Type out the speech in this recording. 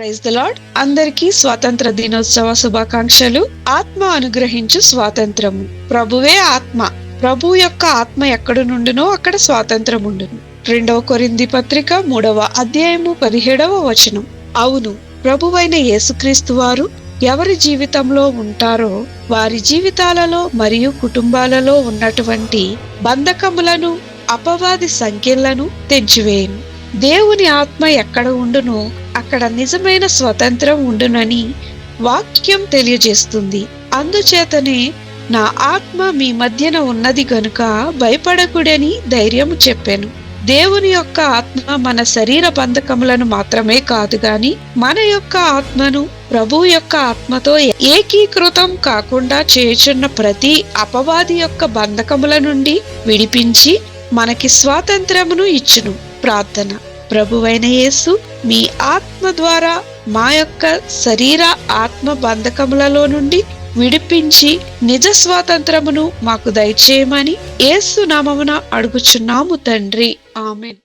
Praise the lord అందరికీ స్వాతంత్ర దినోత్సవ శుభాకాంక్షలు. ఆత్మ అనుగ్రహించు స్వాతంత్రము. ప్రభువే ఆత్మ. ప్రభు యొక్క ఆత్మ ఎక్కడ నుండునో అక్కడ స్వాతంత్రం ఉండును. రెండవ కొరింది పత్రిక మూడవ అధ్యాయము పదిహేడవ వచనం. అవును ప్రభువైన యేసుక్రీస్తు వారు ఎవరి జీవితంలో ఉంటారో వారి జీవితాలలో మరియు కుటుంబాలలో ఉన్నటువంటి బంధకములను అపవాది సంఖ్యలను తెంచివేయను. దేవుని ఆత్మ ఎక్కడ ఉండునో అక్కడ నిజమైన స్వతంత్రం ఉండునని వాక్యం తెలియజేస్తుంది. అందుచేతనే నా ఆత్మ మీ మధ్యన ఉన్నది గనుక భయపడకుడని ధైర్యం చెప్పాను. దేవుని యొక్క ఆత్మ మన శరీర బంధకములను మాత్రమే కాదు గాని మన యొక్క ఆత్మను ప్రభు యొక్క ఆత్మతో ఏకీకృతం కాకుండా చేయుచున్న ప్రతి అపవాది యొక్క బంధకముల నుండి విడిపించి మనకి స్వాతంత్రమును ఇచ్చును. ప్రార్థన. ప్రభువైన యేసు మీ ఆత్మ ద్వారా మా యొక్క శరీర ఆత్మ బంధకములలో నుండి విడిపించి నిజ స్వాతంత్రమును మాకు దయచేయమని యేసు నామమున అడుగుచున్నాము తండ్రి. ఆమెన్.